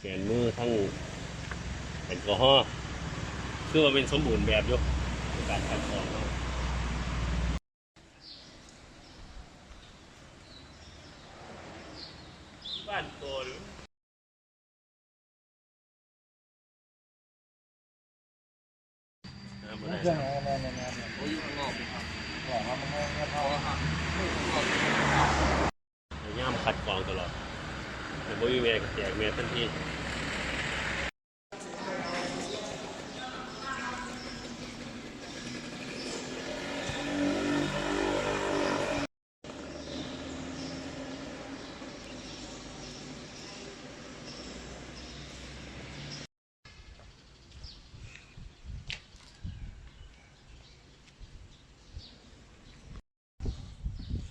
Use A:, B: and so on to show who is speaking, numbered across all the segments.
A: แกนมือทั้งแอลกอฮอล์คือว่าเป็นสมบูรณ์แบบยกในการคัดกรองเนาะบ้านโตหรือน้ำบ่
B: ไม่
A: ได้
B: เครื่องไหนแน่แน่แน่แน่
C: เขาอยู่ข้างนอกครับ
B: บอกว่ามันไม่ไม่พอ
C: ครับไม่พอ
A: ครับย่ามขัดกรองตลอด แต่บ่มีแม่ก็แจกแม่ทันที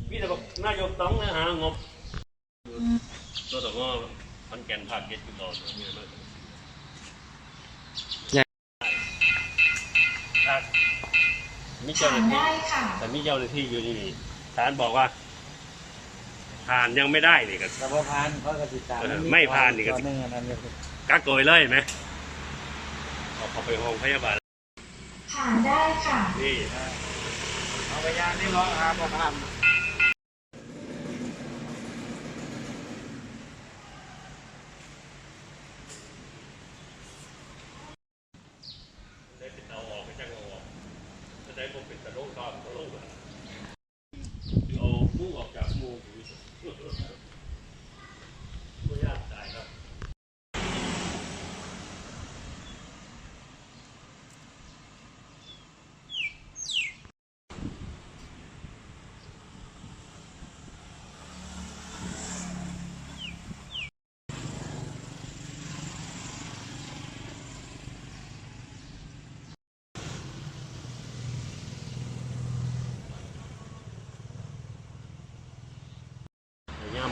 A: พี่แต่บอกนายกต้องนะฮะงบตั วต่องอมันแกนภาคเก็ตอยู่ต่อมีอะไรบ้างครับมีเจ้าหน้าที่
D: ได้ค่ะ
A: แต่มีเจ้าหน้าที่อยู่นี่นี่ศาลบอกว่า ผ่านยังไม่ได้นี่ก็
B: แต่พอผ่านเขาก็ติดตาม
A: เออไม่ผ่านนี่ก็
B: ตอนนึงอันนั้นก็คือ
A: กักตัวไว้เลยเห็นไหมเอาเขาไปห้องพยาบาล
D: ผ่านได้ค่ะ
A: นี่
B: เอาไปยานที่ร้องครับพอผ่าน
A: ได้เป็นเอาออกไม่ใช่เอาออกถ้าได้ผมเป็นกระโดดตอนกระโดดอะเอาหมูออกจากหมูอยู่ไม่ยากตายครับ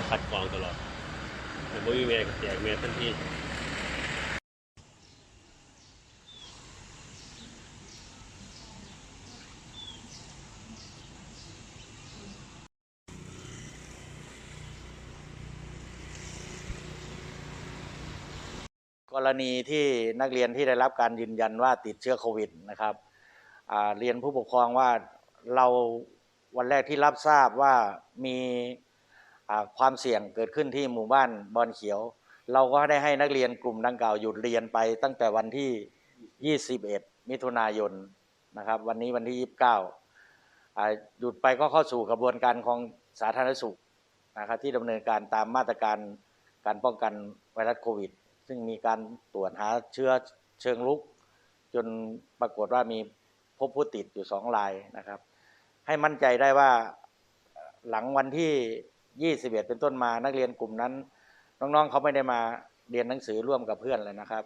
A: พยายามคัดกรองตลอดแต่บ่มีแม่ก็แจกแม่ทันที
B: กรณีที่นักเรียนที่ได้รับการยืนยันว่าติดเชื้อโควิดนะครับเรียนผู้ปกครองว่าเราวันแรกที่รับทราบว่ามี ความเสี่ยงเกิดขึ้นที่หมู่บ้านบอนเขียว เราก็ได้ให้นักเรียนกลุ่มดังกล่าวหยุดเรียนไปตั้งแต่วันที่ 21 มิถุนายนนะครับ วันนี้วันที่ 29อ่าหยุดไปก็เข้าสู่กระบวนการของสาธารณสุขนะครับที่ดำเนินการตามมาตรการการป้องกันไวรัสโควิด ซึ่งมีการตรวจหาเชื้อเชิงลุก จนปรากฏว่ามีพบผู้ติดอยู่สองรายนะครับ ให้มั่นใจได้ว่าหลังวันที่ 21 เป็นต้นมานักเรียนกลุ่มนั้น น้องๆเขาไม่ได้มาเรียนหนังสือร่วมกับเพื่อนเลยนะครับ